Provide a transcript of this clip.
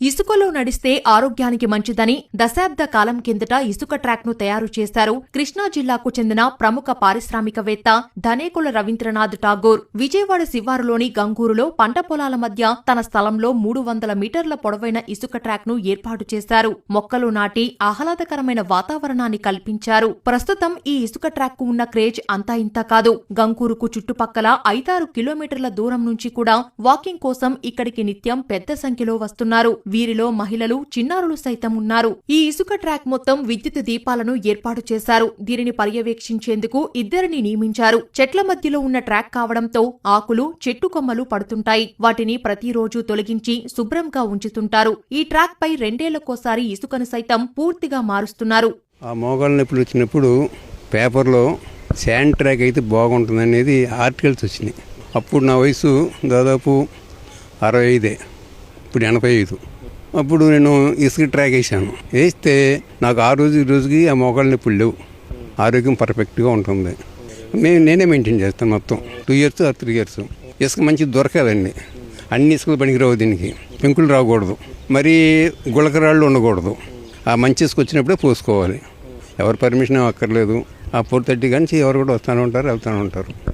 ఇసుకలో నడిస్తే ఆరోగ్యానికి మంచిదని దశాబ్ద కాలం కిందట ఇసుక ట్రాక్ను తయారు చేశారు. కృష్ణా జిల్లాకు చెందిన ప్రముఖ పారిశ్రామికవేత్త ధనేకుల రవీంద్రనాథ్ ఠాగూర్. విజయవాడ శివారులోని గంగూరులో పంట పొలాల మధ్య తన స్థలంలో మూడు వందల మీటర్ల పొడవైన ఇసుక ట్రాక్ను ఏర్పాటు చేశారు. మొక్కలు నాటి ఆహ్లాదకరమైన వాతావరణాన్ని కల్పించారు. ప్రస్తుతం ఈ ఇసుక ట్రాక్కు ఉన్న క్రేజ్ అంతా ఇంత కాదు. గంగూరుకు చుట్టుపక్కల ఐదారు కిలోమీటర్ల దూరం నుంచి కూడా వాకింగ్ కోసం ఇక్కడికి నిత్యం పెద్ద సంఖ్యలో వస్తున్నారు. వీరిలో మహిళలు చిన్నారులు సైతం ఉన్నారు. ఈ ఇసుక ట్రాక్ మొత్తం విద్యుత్ దీపాలను ఏర్పాటు చేశారు. దీనిని పర్యవేక్షించేందుకు ఇద్దరిని నియమించారు. చెట్ల మధ్యలో ఉన్న ట్రాక్ కావడంతో ఆకులు చెట్టు కొమ్మలు పడుతుంటాయి. వాటిని ప్రతిరోజు తొలగించి శుభ్రంగా ఉంచుతుంటారు. ఈ ట్రాక్ పై రెండేళ్ళకోసారి ఇసుకను సైతం పూర్తిగా మారుస్తున్నారు. ఆ మోకాళ్ళ నొప్పులు వచ్చినప్పుడు పేపర్లో శాండ్ ట్రాక్ అయితే బాగుంటుంది అనేది ఆర్టికల్స్ వచ్చినాయి. అప్పుడు నా వయసు దాదాపు అరవై ఐదే. ఇప్పుడు ఎనభై ఐదు అప్పుడు నేను ఇసుక ట్రాక్ వేసాను వేస్తే నాకు ఆ రోజు ఈ రోజుకి ఆ మోకాళ్ళ నొప్పులు లేవు. ఆరోగ్యం పర్ఫెక్ట్గా ఉంటుంది. నేను నేనే మెయింటైన్ చేస్తాను మొత్తం. Two years or three years. ఇసుక మంచి దొరకదండి అన్ని ఇసుకలు పనికిరావు దీనికి. పెంకులు రాకూడదు. మరి గుళకరాళ్ళు ఉండకూడదు. ఆ మంచి ఇసుక వచ్చినప్పుడే పోసుకోవాలి. ఎవరి పర్మిషన్ అక్కర్లేదు. ఆ ఫోర్ థర్టీ కానీ ఎవరు కూడా వస్తూనే ఉంటారు వెళ్తూనే ఉంటారు.